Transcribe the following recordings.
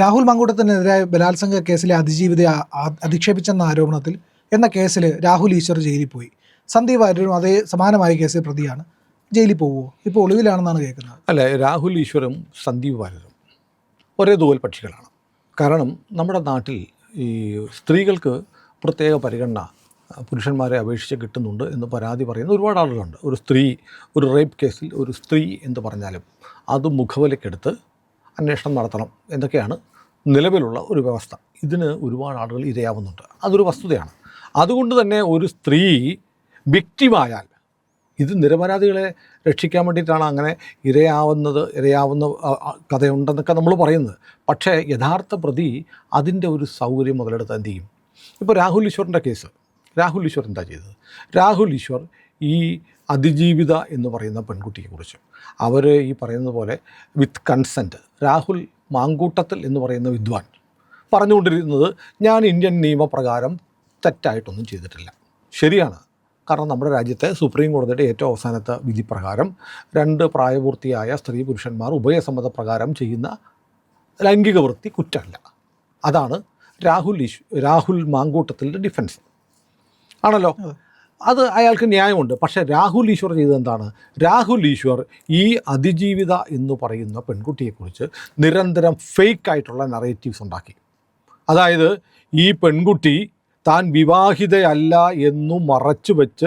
രാഹുൽ മങ്കൂട്ടത്തിനെതിരായ ബലാത്സംഗ കേസിലെ അതിജീവിതയെ അധിക്ഷേപിച്ചെന്ന ആരോപണത്തിൽ എന്ന കേസിൽ രാഹുൽ ഈശ്വർ ജയിലിൽ പോയി. സന്ദീപ് വാര്യരും അതേ സമാനമായ കേസിൽ പ്രതിയാണ് ജയിലിൽ പോവുമോ ഇപ്പോൾ ഒളിവിലാണെന്നാണ് കേൾക്കുന്നത്. അല്ല രാഹുൽ ഈശ്വരും സന്ദീപ് വാര്യരും ഒരേ തൂവൽ പക്ഷികളാണ്. കാരണം നമ്മുടെ നാട്ടിൽ ഈ സ്ത്രീകൾക്ക് പ്രത്യേക പരിഗണന പുരുഷന്മാരെ അപേക്ഷിച്ച് കിട്ടുന്നുണ്ട് എന്ന് പരാതി പറയുന്ന ഒരുപാട് ആളുകളുണ്ട്. ഒരു സ്ത്രീ ഒരു റേപ്പ് കേസിൽ ഒരു സ്ത്രീ എന്ന് പറഞ്ഞാലും അത് മുഖവിലക്കെടുത്ത് അന്വേഷണം നടത്തണം എന്നൊക്കെയാണ് നിലവിലുള്ള ഒരു വ്യവസ്ഥ. ഇതിന് ഒരുപാട് ആളുകൾ ഇരയാവുന്നുണ്ട്. അതൊരു വസ്തുതയാണ്. അതുകൊണ്ട് തന്നെ ഒരു സ്ത്രീ വ്യക്തിമായാൽ ഇത് നിരപരാധികളെ രക്ഷിക്കാൻ വേണ്ടിയിട്ടാണ് അങ്ങനെ ഇരയാവുന്നത് ഇരയാവുന്ന കഥയുണ്ടെന്നൊക്കെ നമ്മൾ പറയുന്നത്. പക്ഷേ യഥാർത്ഥ പ്രതി അതിന്റെ ഒരു സൗകര്യം മുതലെടുത്ത് എന്ത് ചെയ്യും? ഇപ്പോൾ രാഹുൽ ഈശ്വറിന്റെ കേസ്. രാഹുൽ ഈശ്വർ എന്താ ചെയ്തത്? രാഹുൽ ഈശ്വർ ഈ അതിജീവിത എന്ന് പറയുന്ന പെൺകുട്ടിയെക്കുറിച്ച്. അവർ ഈ പറയുന്നത് പോലെ വിത്ത് കൺസെന്റ് രാഹുൽ മാങ്കൂട്ടത്തിൽ എന്ന് പറയുന്ന വിദ്വാൻ പറഞ്ഞുകൊണ്ടിരുന്നത് ഞാൻ ഇന്ത്യൻ നിയമപ്രകാരം തെറ്റായിട്ടൊന്നും ചെയ്തിട്ടില്ല. ശരിയാണ്. കാരണം നമ്മുടെ രാജ്യത്തെ സുപ്രീം കോടതിയുടെ ഏറ്റവും അവസാനത്തെ വിധി പ്രകാരം രണ്ട് പ്രായപൂർത്തിയായ സ്ത്രീ പുരുഷന്മാർ ഉഭയസമ്മത പ്രകാരം ചെയ്യുന്ന ലൈംഗിക വൃത്തി കുറ്റമല്ല. അതാണ് രാഹുൽ ഈശ് രാഹുൽ മാങ്കൂട്ടത്തിന്റെ ഡിഫൻസ് ആണല്ലോ? അത് അയാൾക്ക് ന്യായമുണ്ട്. പക്ഷേ രാഹുൽ ഈശ്വർ ചെയ്തത് എന്താണ്? രാഹുൽ ഈശ്വർ ഈ അതിജീവിത എന്ന് പറയുന്ന പെൺകുട്ടിയെക്കുറിച്ച് നിരന്തരം ഫേക്ക് ആയിട്ടുള്ള നറേറ്റീവ്സ് ഉണ്ടാക്കി. അതായത് ഈ പെൺകുട്ടി താൻ വിവാഹിതയല്ല എന്നു മറച്ചു വെച്ച്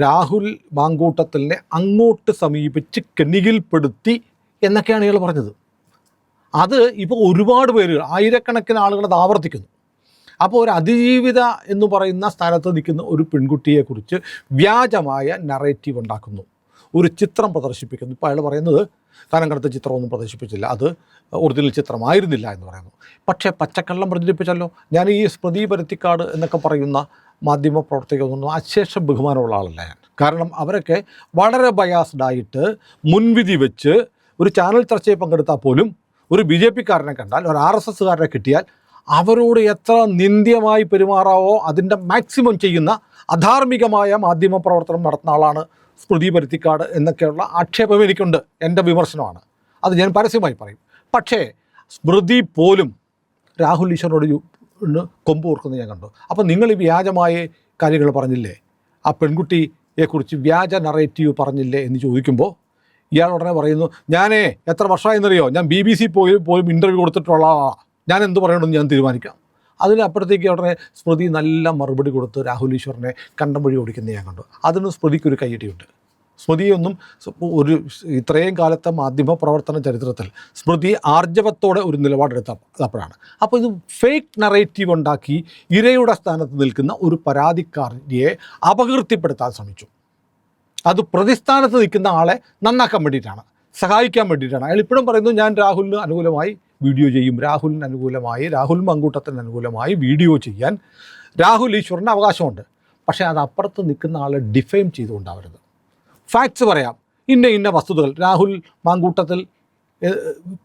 രാഹുൽ മാങ്കൂട്ടത്തിനെ അങ്ങോട്ട് സമീപിച്ച് കെണികിൽപ്പെടുത്തി എന്നൊക്കെയാണ് ഇയാൾ പറഞ്ഞത്. അത് ഇപ്പോൾ ഒരുപാട് പേര് ആയിരക്കണക്കിന് ആളുകൾ അത് ആവർത്തിക്കുന്നു. അപ്പോൾ ഒരു അതിജീവിത എന്ന് പറയുന്ന സ്ഥാനത്ത് നിൽക്കുന്ന ഒരു പെൺകുട്ടിയെക്കുറിച്ച് വ്യാജമായ നറേറ്റീവ് ഉണ്ടാക്കുന്നു. ഒരു ചിത്രം പ്രദർശിപ്പിക്കുന്നു. ഇപ്പോൾ അയാൾ പറയുന്നത് താനം കടത്ത ചിത്രമൊന്നും പ്രദർശിപ്പിച്ചില്ല. അത് ഒറിജിനൽ ചിത്രമായിരുന്നില്ല എന്ന് പറയുന്നു. പക്ഷേ പച്ചക്കള്ളം പ്രചരിപ്പിച്ചല്ലോ. ഞാൻ ഈ സ്മൃതി പരുത്തിക്കാട് എന്നൊക്കെ പറയുന്ന മാധ്യമ പ്രവർത്തകരൊന്നും അശേഷം ബഹുമാനമുള്ള ആളല്ല ഞാൻ. കാരണം അവരൊക്കെ വളരെ ബയാസ്ഡ് ആയിട്ട് മുൻവിധി വെച്ച് ഒരു ചാനൽ ചർച്ചയിൽ പങ്കെടുത്താൽ പോലും ഒരു ബി ജെ പിക്കാരനെ കണ്ടാൽ ഒരു ആർ എസ് എസ്സുകാരനെ കിട്ടിയാൽ അവരോട് എത്ര നിന്ദ്യമായി പെരുമാറാവോ അതിന്റെ മാക്സിമം ചെയ്യുന്ന അധാർമികമായ മാധ്യമ പ്രവർത്തനം നടത്തുന്ന ആളാണ് സ്മൃതി പരുത്തിക്കാട് എന്നൊക്കെയുള്ള ആക്ഷേപം എനിക്കുണ്ട്. എന്റെ വിമർശനമാണ്. അത് ഞാൻ പരസ്യമായി പറയും. പക്ഷേ സ്മൃതി പോലും രാഹുൽ ഈശ്വറിനോട് കൊമ്പ് ഓർക്കുന്നത് ഞാൻ കണ്ടു. അപ്പോൾ നിങ്ങൾ ഈ വ്യാജമായ കാര്യങ്ങൾ പറഞ്ഞില്ലേ? ആ പെൺകുട്ടിയെക്കുറിച്ച് വ്യാജ നറേറ്റീവ് പറഞ്ഞില്ലേ എന്ന് ചോദിക്കുമ്പോൾ ഇയാൾ ഉടനെ പറയുന്നു ഞാനേ എത്ര വർഷമായെന്നറിയോ? ഞാൻ ബി ബി സി പോയി പോലും ഇന്റർവ്യൂ കൊടുത്തിട്ടുള്ള ആളാണ് ഞാൻ എന്ത് പറയണമെന്ന് ഞാൻ തീരുമാനിക്കാം. അതിനപ്പുറത്തേക്ക് ഉടനെ സ്മൃതി നല്ല മറുപടി കൊടുത്ത് രാഹുൽ ഈശ്വറിനെ കണ്ടം വഴി ഓടിക്കുന്ന ഞാൻ കണ്ടു. അതിന് സ്മൃതിക്കൊരു കൈയടിയുണ്ട് സ്മൃതിയൊന്നും ഒരു ഇത്രയും കാലത്തെ മാധ്യമ പ്രവർത്തന ചരിത്രത്തിൽ സ്മൃതി ആർജവത്തോടെ ഒരു നിലപാടെടുത്ത അപ്പോഴാണ്. അപ്പോൾ ഇത് ഫേക്ക് നറേറ്റീവ് ഉണ്ടാക്കി ഇരയുടെ സ്ഥാനത്ത് നിൽക്കുന്ന ഒരു പരാതിക്കാരിയെ അപകീർത്തിപ്പെടുത്താൻ ശ്രമിച്ചു. അത് പ്രതിസ്ഥാനത്ത് നിൽക്കുന്ന ആളെ നന്നാക്കാൻ വേണ്ടിയിട്ടാണ് സഹായിക്കാൻ വേണ്ടിയിട്ടാണ്. അയാൾ ഇപ്പോഴും പറയുന്നു ഞാൻ രാഹുലിന് അനുകൂലമായി വീഡിയോ ചെയ്യും. രാഹുലിന് അനുകൂലമായി രാഹുൽ മങ്കൂട്ടത്തിന് അനുകൂലമായി വീഡിയോ ചെയ്യാൻ രാഹുൽ ഈശ്വറിന് അവകാശമുണ്ട്. പക്ഷേ അത് അപ്പുറത്ത് നിൽക്കുന്ന ആളെ ഡിഫൈം ചെയ്തുകൊണ്ടാവരുത്. ഫാക്ട്സ് പറയാം. ഇന്ന ഇന്ന വസ്തുതകൾ. രാഹുൽ മാങ്കൂട്ടത്തിൽ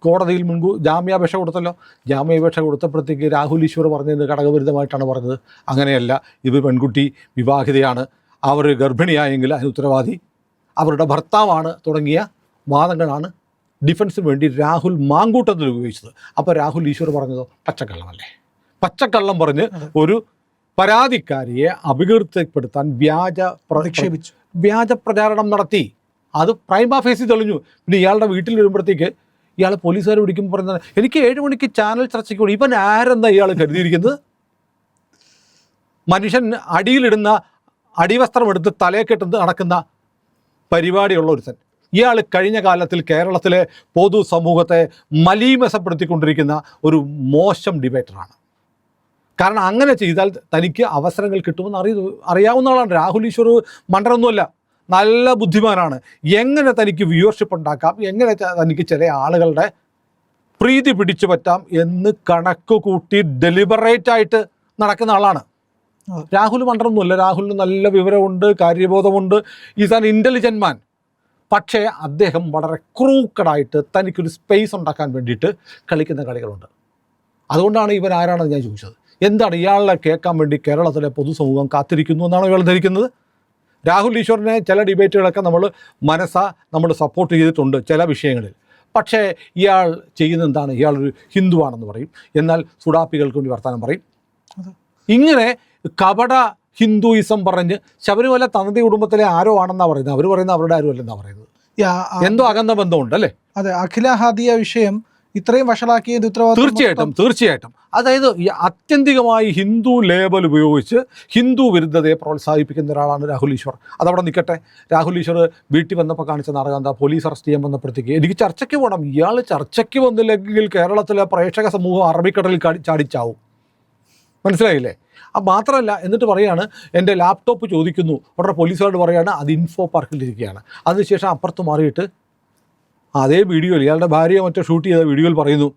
കോടതിയിൽ മുൻകൂ ജാമ്യാപേക്ഷ കൊടുത്തല്ലോ. ജാമ്യാപേക്ഷ കൊടുത്തപ്പോഴത്തേക്ക് രാഹുൽ ഈശ്വർ പറഞ്ഞത് ഘടകവിരുദ്ധമായിട്ടാണ് പറഞ്ഞത്. അങ്ങനെയല്ല ഇത് പെൺകുട്ടി വിവാഹിതയാണ്. അവർ ഗർഭിണിയായെങ്കിൽ അതിന് ഉത്തരവാദി. അവരുടെ ഭർത്താവാണ് തുടങ്ങിയ വാദങ്ങളാണ് ഡിഫൻസിന് വേണ്ടി രാഹുൽ മാങ്കൂട്ടത്തിൽ ഉപയോഗിച്ചത്. അപ്പോൾ രാഹുൽ ഈശ്വർ പറഞ്ഞതോ? പച്ചക്കള്ളമല്ലേ? പച്ചക്കള്ളം പറഞ്ഞ് ഒരു പരാതിക്കാരിയെ അപകീർത്തിപ്പെടുത്താൻ വ്യാജ പ്രതിക്ഷേപിച്ചു. വ്യാജ പ്രചാരണം നടത്തി. അത് പ്രൈം ഫേസിൽ തെളിഞ്ഞു. പിന്നെ ഇയാളുടെ വീട്ടിൽ വരുമ്പോഴത്തേക്ക് ഇയാൾ പോലീസുകാർ പിടിക്കുമ്പോൾ പറയുന്നത് എനിക്ക് ഏഴ് മണിക്ക് ചാനൽ ചർച്ചയ്ക്ക് വേണ്ടി ഇവൻ ആരെന്താ ഇയാൾ കരുതിയിരിക്കുന്നത്? മനുഷ്യൻ അടിയിലിടുന്ന അടിവസ്ത്രം എടുത്ത് തലയെ കെട്ടുന്നത് നടക്കുന്ന പരിപാടിയുള്ള ഒരുത്തൻ. ഇയാൾ കഴിഞ്ഞ കാലത്തിൽ കേരളത്തിലെ പൊതു സമൂഹത്തെ മലീമസപ്പെടുത്തിക്കൊണ്ടിരിക്കുന്ന ഒരു മോശം ഡിബേറ്ററാണ്. കാരണം അങ്ങനെ ചെയ്താൽ തനിക്ക് അവസരങ്ങൾ കിട്ടുമെന്ന് അറിയ അറിയാവുന്ന ആളാണ്. രാഹുൽ ഈശ്വർ മണ്ടനൊന്നുമല്ല. നല്ല ബുദ്ധിമാനാണ്. എങ്ങനെ തനിക്ക് വ്യൂവർഷിപ്പ് ഉണ്ടാക്കാം? എങ്ങനെ തനിക്ക് ചില ആളുകളുടെ പ്രീതി പിടിച്ചു പറ്റാം എന്ന് കണക്ക് കൂട്ടി ഡെലിബറേറ്റ് ആയിട്ട് നടക്കുന്ന ആളാണ്. രാഹുൽ മണ്ടനൊന്നുമല്ല. രാഹുലിന് നല്ല വിവരമുണ്ട് കാര്യബോധമുണ്ട്. ഈസ് ആൻ ഇന്റലിജന്റ് മാൻ പക്ഷേ അദ്ദേഹം വളരെ ക്രൂക്കഡായിട്ട് തനിക്കൊരു സ്പേസ് ഉണ്ടാക്കാൻ വേണ്ടിയിട്ട് കളിക്കുന്ന കളികളുണ്ട്. അതുകൊണ്ടാണ് ഇവൻ ആരാണെന്ന് ഞാൻ ചോദിച്ചത്. എന്താണ് ഇയാളെ കേൾക്കാൻ വേണ്ടി കേരളത്തിലെ പൊതുസമൂഹം കാത്തിരിക്കുന്നു എന്നാണ് ഇയാൾ ധരിക്കുന്നത്? രാഹുൽ ഈശ്വറിനെ ചില ഡിബേറ്റുകളൊക്കെ നമ്മൾ മനസ്സാ നമ്മൾ സപ്പോർട്ട് ചെയ്തിട്ടുണ്ട് ചില വിഷയങ്ങളിൽ. പക്ഷേ ഇയാൾ ചെയ്യുന്നത് എന്താണ്? ഇയാളൊരു ഹിന്ദുവാണെന്ന് പറയും. എന്നാൽ സുഡാപ്പികൾക്ക് വേണ്ടി വർത്തമാനം പറയും. ഇങ്ങനെ കപട ഹിന്ദുയിസം പറഞ്ഞ് ശബരിമല തനതി കുടുംബത്തിലെ ആരോ ആണെന്നാണ് പറയുന്നത്. അവർ പറയുന്നത് അവരുടെ ആരും അല്ലെന്നാണ് പറയുന്നത്. എന്തോ അകന്ന ബന്ധമുണ്ട് അല്ലേ? അതെ അഖില ഹാദിയ വിഷയം ഇത്രയും വഷളാക്കിയത് ഉത്തരവാദിത്വം തീർച്ചയായിട്ടും തീർച്ചയായിട്ടും. അതായത് അത്യന്തികമായി ഹിന്ദു ലേബൽ ഉപയോഗിച്ച് ഹിന്ദു വിരുദ്ധതയെ പ്രോത്സാഹിപ്പിക്കുന്ന ഒരാളാണ് രാഹുൽ ഈശ്വർ. അതവിടെ നിൽക്കട്ടെ. രാഹുൽ ഈശ്വർ വീട്ടിൽ വന്നപ്പോൾ കാണിച്ച നാടകം എന്താ? പോലീസ് അറസ്റ്റ് ചെയ്യാൻ വന്നപ്പോഴത്തേക്ക് എനിക്ക് ചർച്ചയ്ക്ക് പോകണം ഇയാൾ ചർച്ചയ്ക്ക് വന്നില്ലെങ്കിൽ കേരളത്തിലെ പ്രേക്ഷക സമൂഹം അറബിക്കടലിൽ ചാടിച്ചാവും. മനസ്സിലായില്ലേ? അത് മാത്രമല്ല എന്നിട്ട് പറയാണ് എന്റെ ലാപ്ടോപ്പ് ചോദിക്കുന്നു. ഉടനെ പോലീസുകാരോട് പറയാണ് അത് ഇൻഫോ പാർക്കിലിരിക്കുകയാണ് അതിനുശേഷം അപ്പുറത്ത് മാറിയിട്ട് അതേ വീഡിയോയിൽ ഇയാളുടെ ഭാര്യയെ മറ്റോ ഷൂട്ട് ചെയ്ത വീഡിയോയിൽ പറയുന്നു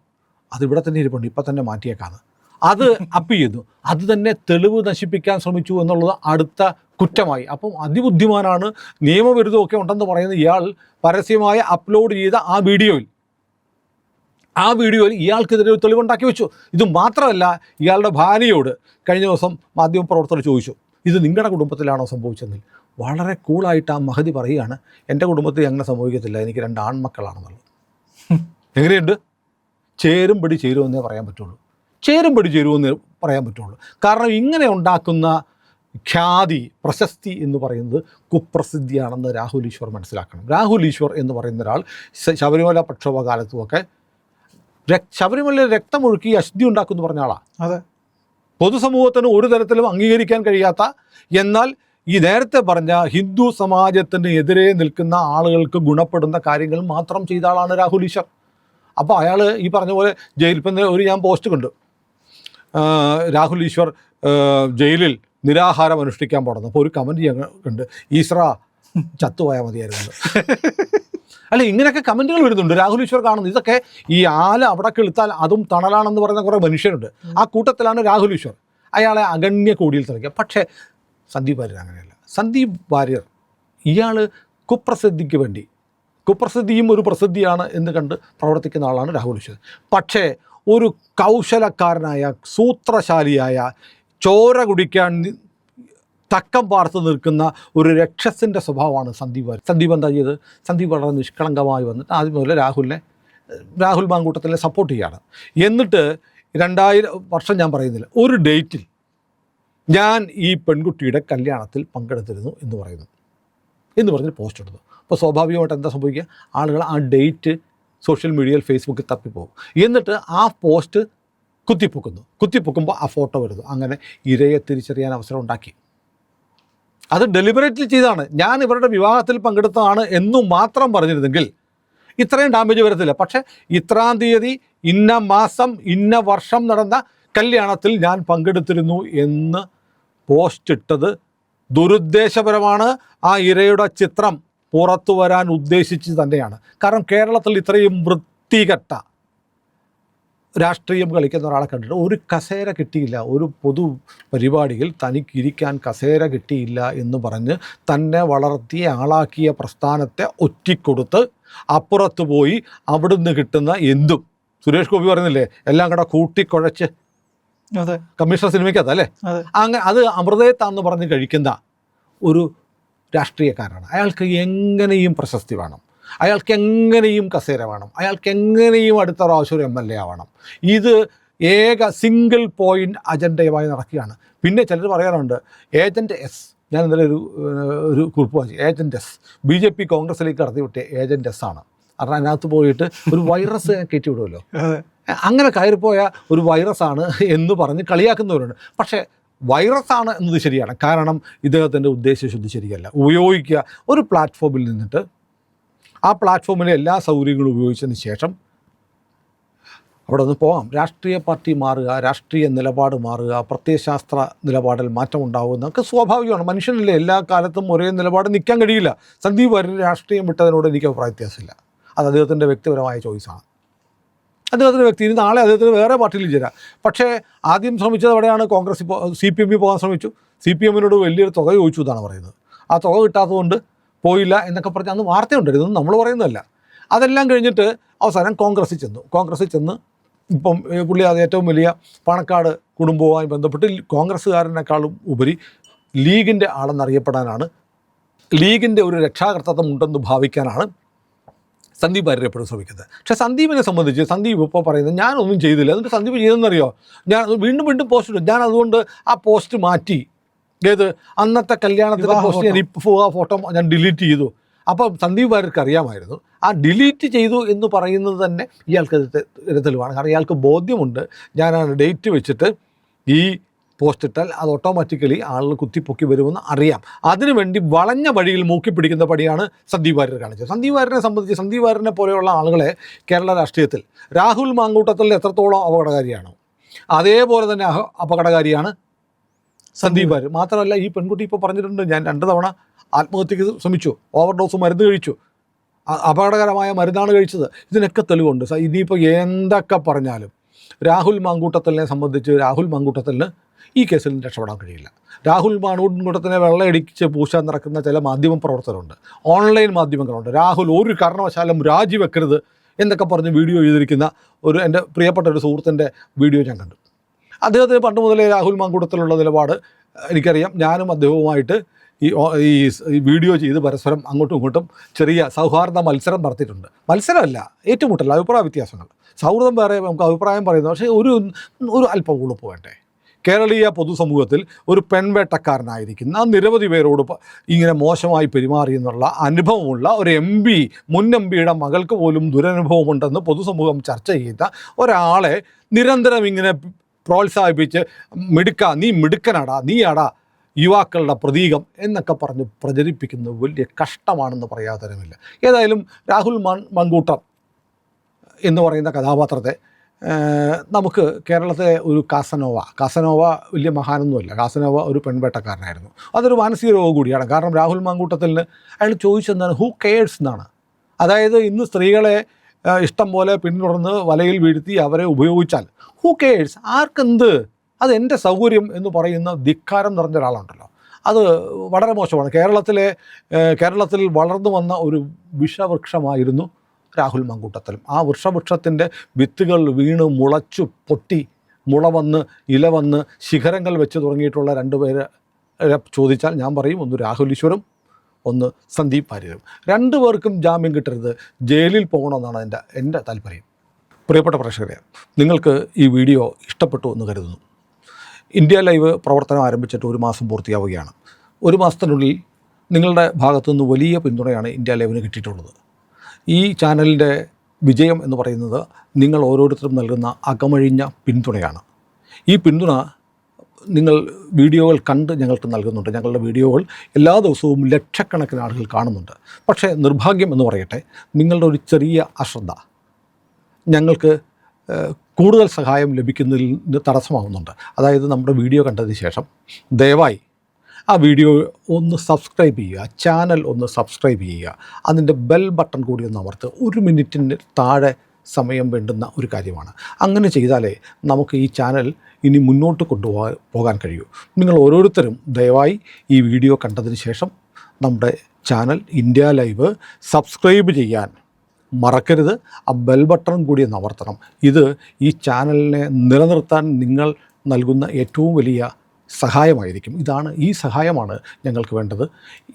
അത് ഇവിടെ തന്നെ ഇരിപ്പുണ്ട് ഇപ്പം തന്നെ മാറ്റിയേക്കാന്ന്. അത് അപ്പ് ചെയ്യുന്നു. അത് തന്നെ തെളിവ് നശിപ്പിക്കാൻ ശ്രമിച്ചു എന്നുള്ളത് അടുത്ത കുറ്റമായി. അപ്പം അതിബുദ്ധിമാനാണ് നിയമവിരുദ്ധമൊക്കെ ഉണ്ടെന്ന് പറയുന്ന ഇയാൾ പരസ്യമായി അപ്ലോഡ് ചെയ്ത ആ വീഡിയോയിൽ ആ വീഡിയോയിൽ ഇയാൾക്കെതിരെ ഒരു തെളിവുണ്ടാക്കി വെച്ചു. ഇത് മാത്രമല്ല ഇയാളുടെ ഭാര്യയോട് കഴിഞ്ഞ ദിവസം മാധ്യമപ്രവർത്തകർ ചോദിച്ചു ഇത് നിങ്ങളുടെ കുടുംബത്തിലാണോ സംഭവിച്ചതെങ്കിൽ വളരെ കൂളായിട്ട് ആ മഹതി പറയുകയാണ് എന്റെ കുടുംബത്തിൽ അങ്ങനെ സംഭവിക്കത്തില്ല എനിക്ക് രണ്ട് ആൺമക്കളാണെന്നുള്ളത്. എങ്ങനെയുണ്ട്? ചേരും പിടി ചേരുമെന്നേ പറയാൻ പറ്റുള്ളൂ. ചേരും പിടി ചേരുമെന്നേ പറയാൻ പറ്റുള്ളൂ. കാരണം ഇങ്ങനെ ഉണ്ടാക്കുന്ന ഖ്യാതി പ്രശസ്തി എന്ന് പറയുന്നത് കുപ്രസിദ്ധിയാണെന്ന് രാഹുൽ ഈശ്വർ മനസ്സിലാക്കണം. രാഹുൽ ഈശ്വർ എന്ന് പറയുന്ന ഒരാൾ ശബരിമല പ്രക്ഷോഭ കാലത്തുമൊക്കെ രക് ശബരിമലയിൽ രക്തമൊഴുക്കി അശുദ്ധി ഉണ്ടാക്കുമെന്ന് പറഞ്ഞ ആളാണ് അതെ. പൊതുസമൂഹത്തിന് ഒരു തരത്തിലും അംഗീകരിക്കാൻ കഴിയാത്ത എന്നാൽ ഈ നേരത്തെ പറഞ്ഞ ഹിന്ദു സമാജത്തിന് എതിരെ നിൽക്കുന്ന ആളുകൾക്ക് ഗുണപ്പെടുന്ന കാര്യങ്ങൾ മാത്രം ചെയ്ത ആളാണ് രാഹുൽ ഈശ്വർ. അപ്പോൾ അയാൾ ഈ പറഞ്ഞ പോലെ ജയിലിൽ ഒരു ഞാൻ പോസ്റ്റ് കണ്ടു. രാഹുൽ ഈശ്വർ ജയിലിൽ നിരാഹാരം അനുഷ്ഠിക്കാൻ പോടുന്നു അപ്പോൾ ഒരു കമന്റ് ഞങ്ങൾ കണ്ട് ഈശ്ര ചത്തുപോയാൽ മതിയായിരുന്നു. അല്ല ഇങ്ങനെയൊക്കെ കമന്റുകൾ വരുന്നുണ്ട്. രാഹുൽ ഈശ്വർ കാണുന്നു. ഇതൊക്കെ ഈ ആല അവിടെ കെളുത്താൽ അതും തണലാണെന്ന് പറയുന്ന കുറേ മനുഷ്യരുണ്ട്. ആ കൂട്ടത്തിലാണ് രാഹുൽ ഈശ്വർ. അയാളെ അഗണ്യ കോടിയിൽ തെളിക്കുക പക്ഷേ സന്ദീപ് വാര്യർ അങ്ങനെയല്ല. സന്ദീപ് വാര്യർ ഇയാൾ കുപ്രസിദ്ധിക്ക് വേണ്ടി കുപ്രസിദ്ധിയും ഒരു പ്രസിദ്ധിയാണ് എന്ന് കണ്ട് പ്രവർത്തിക്കുന്ന ആളാണ് രാഹുൽ ഈശ്വർ. പക്ഷേ ഒരു കൗശലക്കാരനായ സൂത്രശാലിയായ ചോര കുടിക്കാൻ തക്കം പാർത്ത് നിൽക്കുന്ന ഒരു രക്ഷസിന്റെ സ്വഭാവമാണ് സന്ദീപ് സന്ദീപ് എന്താ ചെയ്ത്? സന്ദീപ് വളരെ നിഷ്കളങ്കമായി വന്നിട്ട് ആദ്യം മുതൽ രാഹുലിനെ രാഹുൽ മാങ്കൂട്ടത്തിനെ സപ്പോർട്ട് ചെയ്യാണ്. എന്നിട്ട് രണ്ടായിരം വർഷം ഞാൻ പറയുന്നില്ല ഒരു ഡേറ്റിൽ ഞാൻ ഈ പെൺകുട്ടിയുടെ കല്യാണത്തിൽ പങ്കെടുത്തിരുന്നു എന്ന് പറയുന്നു. എന്ന് പറഞ്ഞ് പോസ്റ്റ് ഇടുന്നു. അപ്പോൾ സ്വാഭാവികമായിട്ട് എന്താ സംഭവിക്കുക? ആളുകൾ ആ ഡേറ്റ് സോഷ്യൽ മീഡിയയിൽ ഫേസ്ബുക്കിൽ തപ്പിപ്പോകും. എന്നിട്ട് ആ പോസ്റ്റ് കുത്തിപ്പൊക്കുന്നു. കുത്തിപ്പൊക്കുമ്പോൾ ആ ഫോട്ടോ വരുന്നു. അങ്ങനെ ഇരയെ തിരിച്ചറിയാൻ അവസരം ഉണ്ടാക്കി. അത് ഡെലിബറേറ്റ്ലി ചെയ്താണ്. ഞാൻ ഇവരുടെ വിവാഹത്തിൽ പങ്കെടുത്തതാണ് എന്നു മാത്രം പറഞ്ഞിരുന്നെങ്കിൽ ഇത്രയും ഡാമേജ് വരത്തില്ല. പക്ഷേ ഇത്രാം തീയതി ഇന്ന മാസം ഇന്ന വർഷം നടന്ന കല്യാണത്തിൽ ഞാൻ പങ്കെടുത്തിരുന്നു എന്ന് പോസ്റ്റ് ഇട്ടത് ദുരുദ്ദേശപരമാണ്. ആ ഇരയുടെ ചിത്രം പുറത്തു വരാൻ ഉദ്ദേശിച്ച് തന്നെയാണ്. കാരണം കേരളത്തിൽ ഇത്രയും വൃത്തികെട്ട രാഷ്ട്രീയം കളിക്കുന്ന ഒരാളെ കണ്ടിട്ട് ഒരു കസേര കിട്ടിയില്ല. ഒരു പൊതു പരിപാടിയിൽ തനിക്കിരിക്കാൻ കസേര കിട്ടിയില്ല എന്ന് പറഞ്ഞ് തന്നെ വളർത്തിയ ആളാക്കിയ പ്രസ്ഥാനത്തെ ഒറ്റിക്കൊടുത്ത് അപ്പുറത്ത് പോയി അവിടുന്ന് കിട്ടുന്ന എന്തും. സുരേഷ് ഗോപി പറയുന്നില്ലേ എല്ലാം കൂടെ കൂട്ടിക്കുഴച്ച് അതെ. കമ്മീഷണർ സിനിമയ്ക്കകത്ത് അല്ലേ? അങ്ങനെ അത് അമൃതയത്താന്ന് പറഞ്ഞ് കഴിക്കുന്ന ഒരു രാഷ്ട്രീയക്കാരാണ് അയാൾക്ക് എങ്ങനെയും പ്രശസ്തി വേണം. അയാൾക്ക് എങ്ങനെയും കസേര വേണം. അയാൾക്ക് എങ്ങനെയും അടുത്ത പ്രാവശ്യം ഒരു എം എൽ എ ആവണം. ഇത് ഏക സിംഗിൾ പോയിന്റ് അജണ്ടയുമായി നടക്കുകയാണ്. പിന്നെ ചിലർ പറയാറുണ്ട് ഏജന്റ് എസ് ഞാൻ ഇന്നലെ ഒരു ഒരു കുറിപ്പ് വായിച്ചു. Agent S B J P കോൺഗ്രസിലേക്ക് കടത്തിവിട്ട ഏജന്റ് എസ് ആണ്. കാരണം അതിനകത്ത് പോയിട്ട് ഒരു വൈറസ് കയറ്റി വിടുമല്ലോ അങ്ങനെ കയറിപ്പോയ ഒരു വൈറസാണ് എന്ന് പറഞ്ഞ് കളിയാക്കുന്നവരുണ്ട്. പക്ഷേ വൈറസാണ് എന്നത് ശരിയാണ്. കാരണം ഇദ്ദേഹത്തിന്റെ ഉദ്ദേശശുദ്ധി ശരിയല്ല. ഉപയോഗിക്കുക. ഒരു പ്ലാറ്റ്ഫോമിൽ നിന്നിട്ട് ആ പ്ലാറ്റ്ഫോമിലെ എല്ലാ സൗകര്യങ്ങളും ഉപയോഗിച്ചതിന് ശേഷം അവിടെ നിന്ന് പോകാം രാഷ്ട്രീയ പാർട്ടി മാറുക രാഷ്ട്രീയ നിലപാട് മാറുക പ്രത്യയശാസ്ത്ര നിലപാടിൽ മാറ്റം ഉണ്ടാകുന്നതൊക്കെ സ്വാഭാവികമാണ്. മനുഷ്യനല്ലേ എല്ലാ കാലത്തും ഒരേ നിലപാട് നിൽക്കാൻ കഴിയില്ല. സന്ദീപ് വാര്യർ രാഷ്ട്രീയം വിട്ടതിനോട് എനിക്ക് അഭിപ്രായ വ്യത്യാസമില്ല. അത് അദ്ദേഹത്തിന്റെ വ്യക്തിപരമായ ചോയ്സാണ് അദ്ദേഹത്തിന്റെ വ്യക്തി ഇനി നാളെ അദ്ദേഹത്തിന് വേറെ പാർട്ടിയിൽ ചേരാം. പക്ഷേ ആദ്യം ശ്രമിച്ചത് അവിടെയാണ് കോൺഗ്രസ് സി പി എമ്മിൽ പോകാൻ ശ്രമിച്ചു. സി പി എമ്മിനോട് വലിയൊരു തുക ചോദിച്ചു എന്നാണ് പറയുന്നത്. ആ തുക കിട്ടാത്തതുകൊണ്ട് പോയില്ല എന്നൊക്കെ പറഞ്ഞ് അന്ന് വാർത്തയുണ്ടായിരുന്നു ഇതൊന്നും നമ്മൾ പറയുന്നതല്ല. അതെല്ലാം കഴിഞ്ഞിട്ട് അവസാനം കോൺഗ്രസ്സിൽ ചെന്നു. കോൺഗ്രസ്സിൽ ചെന്ന് ഇപ്പം പുള്ളി അത് ഏറ്റവും വലിയ പണക്കാട് കുടുംബവുമായി ബന്ധപ്പെട്ട് കോൺഗ്രസ്സുകാരനേക്കാളും ഉപരി ലീഗിന്റെ ആളെന്നറിയപ്പെടാനാണ് ലീഗിന്റെ ഒരു രക്ഷാകർത്തത്വം ഉണ്ടെന്ന് ഭാവിക്കാനാണ് സന്ദീപ് എപ്പോഴും ശ്രമിക്കുന്നത്. പക്ഷേ സന്ദീപിനെ സംബന്ധിച്ച് സന്ദീപ് ഇപ്പോൾ പറയുന്നത് ഞാനൊന്നും ചെയ്തില്ല. എന്നിട്ട് സന്ദീപ് ചെയ്തെന്നറിയോ? ഞാൻ വീണ്ടും വീണ്ടും പോസ്റ്റ് ഇടും. ഞാൻ അതുകൊണ്ട് ആ പോസ്റ്റ് മാറ്റി. ഏത് അന്നത്തെ കല്യാണത്തിൽ പോസ്റ്റ് ഞാൻ ഇപ്പോൾ ആ ഫോട്ടോ ഞാൻ ഡിലീറ്റ് ചെയ്തു. അപ്പം സന്ദീപ് വാര്യർക്ക് അറിയാമായിരുന്നു. ആ ഡിലീറ്റ് ചെയ്തു എന്ന് പറയുന്നത് തന്നെ ഇയാൾക്ക് തെളിവാണ് കാരണം ഇയാൾക്ക് ബോധ്യമുണ്ട്. ഞാൻ ആ ഡേറ്റ് വെച്ചിട്ട് ഈ പോസ്റ്റ് ഇട്ടാൽ അത് ഓട്ടോമാറ്റിക്കലി ആളുകൾ കുത്തിപ്പൊക്കി വരുമെന്ന് അറിയാം. അതിനുവേണ്ടി വളഞ്ഞ വഴിയിൽ മൂക്കി പിടിക്കുന്ന പടിയാണ് സന്ദീപ് വാര്യർ കാണിച്ചത്. സന്ദീപ് വാര്യനെ സംബന്ധിച്ച് സന്ദീപ് വാര്യനെ പോലെയുള്ള ആളുകളെ കേരള രാഷ്ട്രീയത്തിൽ രാഹുൽ മാങ്കൂട്ടത്തിൽ എത്രത്തോളം അപകടകാരിയാണോ. അതേപോലെ തന്നെ അപകടകാരിയാണ് സന്ദീപ്. വാര്യർ മാത്രമല്ല ഈ പെൺകുട്ടി ഇപ്പോൾ പറഞ്ഞിട്ടുണ്ട് ഞാൻ രണ്ട് തവണ ആത്മഹത്യക്ക് ശ്രമിച്ചു. ഓവർഡോസ് മരുന്ന് കഴിച്ചു. അപകടകരമായ മരുന്നാണ് കഴിച്ചത്. ഇതിനൊക്കെ തെളിവുണ്ട്. ഇനിയിപ്പോൾ എന്തൊക്കെ പറഞ്ഞാലും രാഹുൽ മാങ്കൂട്ടത്തലിനെ സംബന്ധിച്ച് രാഹുൽ മാങ്കൂട്ടത്തലിന് ഈ കേസിൽ നിന്ന് രക്ഷപ്പെടാൻ കഴിയില്ല. രാഹുൽ മാങ്കൂട്ടത്തിനെ വെള്ളയടിച്ച് പൂശാൻ നടക്കുന്ന ചില മാധ്യമ പ്രവർത്തകരുണ്ട്. ഓൺലൈൻ മാധ്യമങ്ങളുണ്ട്. രാഹുൽ ഒരു കാരണവശാലും രാജിവെക്കരുത് എന്നൊക്കെ പറഞ്ഞ് വീഡിയോ ചെയ്തിരിക്കുന്ന ഒരു എന്റെ പ്രിയപ്പെട്ട ഒരു സുഹൃത്തിന്റെ വീഡിയോ ഞാൻ കണ്ടു. അദ്ദേഹത്തിന് പണ്ട് മുതലേ രാഹുൽ മാങ്കൂട്ടത്തിലുള്ള നിലപാട് എനിക്കറിയാം. ഞാനും അദ്ദേഹവുമായിട്ട് ഈ ഈ വീഡിയോ ചെയ്ത് പരസ്പരം അങ്ങോട്ടും ഇങ്ങോട്ടും ചെറിയ സൗഹാർദ്ദ മത്സരം നടത്തിയിട്ടുണ്ട്. മത്സരമല്ല ഏറ്റുമുട്ടല്ല അഭിപ്രായ വ്യത്യാസങ്ങൾ. സൗഹൃദം വേറെ നമുക്ക് അഭിപ്രായം പറയുന്നത് പക്ഷേ ഒരു ഒരു അല്പം ഉളുപ്പ് വേണ്ടേ? കേരളീയ പൊതുസമൂഹത്തിൽ ഒരു പെൺവേട്ടക്കാരനായിരിക്കുന്ന നിരവധി പേരോട് ഇങ്ങനെ മോശമായി പെരുമാറി എന്നുള്ള അനുഭവമുള്ള ഒരു എം പി മുൻ എം പിയുടെ മകൾക്ക് പോലും ദുരനുഭവമുണ്ടെന്ന് പൊതുസമൂഹം ചർച്ച ചെയ്ത ഒരാളെ നിരന്തരം ഇങ്ങനെ പ്രോത്സാഹിപ്പിച്ച് മിടുക്ക നീ മിടുക്കനാടാ നീയാടാ യുവാക്കളുടെ പ്രതീകം എന്നൊക്കെ പറഞ്ഞ് പ്രചരിപ്പിക്കുന്നത് വലിയ കഷ്ടമാണെന്ന് പറയാതരമില്ല ഏതായാലും രാഹുൽ മങ്കൂട്ടം എന്ന് പറയുന്ന കഥാപാത്രത്തെ നമുക്ക് കേരളത്തെ ഒരു കാസനോവ കാസനോവ വലിയ മഹാനൊന്നുമല്ല. കാസനോവ ഒരു പെൺവേട്ടക്കാരനായിരുന്നു. അതൊരു മാനസിക രോഗം കൂടിയാണ്. കാരണം രാഹുൽ മാങ്കൂട്ടത്തിന് അയാൾ ചോദിച്ചെന്താണ് ഹൂ കെയേഴ്സ് എന്നാണ്. അതായത് ഇന്ന് സ്ത്രീകളെ ഇഷ്ടം പോലെ പിന്തുടർന്ന് വലയിൽ വീഴ്ത്തി അവരെ ഉപയോഗിച്ചാൽ ഹൂ കേഴ്സ് ആർക്കെന്ത്? അത് എന്റെ സൗകര്യം എന്ന് പറയുന്ന ധിക്കാരം നിറഞ്ഞ ഒരാളുണ്ടല്ലോ. അത് വളരെ മോശമാണ്. കേരളത്തിലെ കേരളത്തിൽ വളർന്നു വന്ന ഒരു വിഷവൃക്ഷമായിരുന്നു രാഹുൽ മങ്കൂട്ടത്തിലും. ആ വൃക്ഷവൃക്ഷത്തിന്റെ വിത്തുകൾ വീണ് മുളച്ചു പൊട്ടി മുള വന്ന് ഇല വന്ന് ശിഖരങ്ങൾ വെച്ച് തുടങ്ങിയിട്ടുള്ള രണ്ടുപേരെ ചോദിച്ചാൽ ഞാൻ പറയും ഒന്ന് രാഹുൽ ഈശ്വരും ഒന്ന് സന്ദീപ് വാര്യരും. രണ്ടു പേർക്കും ജാമ്യം കിട്ടരുത്. ജയിലിൽ പോകണമെന്നാണ് എന്റെ എന്റെ താല്പര്യം. പ്രിയപ്പെട്ട പ്രേക്ഷകരെ നിങ്ങൾക്ക് ഈ വീഡിയോ ഇഷ്ടപ്പെട്ടു എന്ന് കരുതുന്നു. ഇന്ത്യ ലൈവ് പ്രവർത്തനം ആരംഭിച്ചിട്ട് ഒരു മാസം പൂർത്തിയാവുകയാണ്. ഒരു മാസത്തിനുള്ളിൽ നിങ്ങളുടെ ഭാഗത്തുനിന്ന് വലിയ പിന്തുണയാണ് ഇന്ത്യ ലൈവിന് കിട്ടിയിട്ടുള്ളത്. ഈ ചാനലിന്റെ വിജയം എന്ന് പറയുന്നത് നിങ്ങൾ ഓരോരുത്തരും നൽകുന്ന അകമഴിഞ്ഞ പിന്തുണയാണ്. ഈ പിന്തുണ നിങ്ങൾ വീഡിയോകൾ കണ്ട് ഞങ്ങൾക്ക് നൽകുന്നുണ്ട്. ഞങ്ങളുടെ വീഡിയോകൾ എല്ലാ ദിവസവും ലക്ഷക്കണക്കിന് ആളുകൾ കാണുന്നുണ്ട്. പക്ഷേ നിർഭാഗ്യം എന്ന് പറയട്ടെ നിങ്ങളുടെ ഒരു ചെറിയ അശ്രദ്ധ ഞങ്ങൾക്ക് കൂടുതൽ സഹായം ലഭിക്കുന്നതിൽ തടസ്സമാവുന്നുണ്ട്. അതായത് നമ്മുടെ വീഡിയോ കണ്ടതിന് ശേഷം ദയവായി ആ വീഡിയോ ഒന്ന് സബ്സ്ക്രൈബ് ചെയ്യുക ചാനൽ ഒന്ന് സബ്സ്ക്രൈബ് ചെയ്യുക. അതിന്റെ ബെൽ ബട്ടൺ കൂടി ഒന്ന് അമർത്ത് ഒരു മിനിറ്റിന് താഴെ സമയം വേണ്ടുന്ന ഒരു കാര്യമാണ്. അങ്ങനെ ചെയ്താലേ നമുക്ക് ഈ ചാനൽ ഇനി മുന്നോട്ട് കൊണ്ടുപോകാൻ പോകാൻ കഴിയൂ. നിങ്ങൾ ഓരോരുത്തരും ദയവായി ഈ വീഡിയോ കണ്ടതിന് ശേഷം നമ്മുടെ ചാനൽ ഇന്ത്യ ലൈവ് സബ്സ്ക്രൈബ് ചെയ്യാൻ മറക്കരുത്. ആ ബെൽ ബട്ടൺ കൂടി ഒന്ന് അമർത്തണം. ഇത് ഈ ചാനലിനെ നിലനിർത്താൻ നിങ്ങൾ നൽകുന്ന ഏറ്റവും വലിയ സഹായമായിരിക്കും. ഇതാണ് ഈ സഹായമാണ് ഞങ്ങൾക്ക് വേണ്ടത്.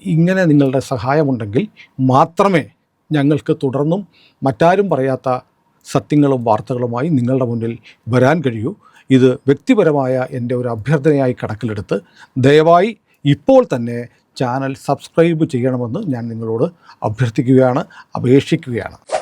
ഇങ്ങനെ നിങ്ങളുടെ സഹായമുണ്ടെങ്കിൽ മാത്രമേ ഞങ്ങൾക്ക് തുടർന്നും മറ്റാരും പറയാത്ത സത്യങ്ങളും വാർത്തകളുമായി നിങ്ങളുടെ മുന്നിൽ വരാൻ കഴിയൂ. ഇത് വ്യക്തിപരമായ എന്റെ ഒരു അഭ്യർത്ഥനയായി കണക്കിലെടുത്ത് ദയവായി ഇപ്പോൾ തന്നെ ചാനൽ സബ്സ്ക്രൈബ് ചെയ്യണമെന്ന് ഞാൻ നിങ്ങളോട് അഭ്യർത്ഥിക്കുകയാണ് അപേക്ഷിക്കുകയാണ്.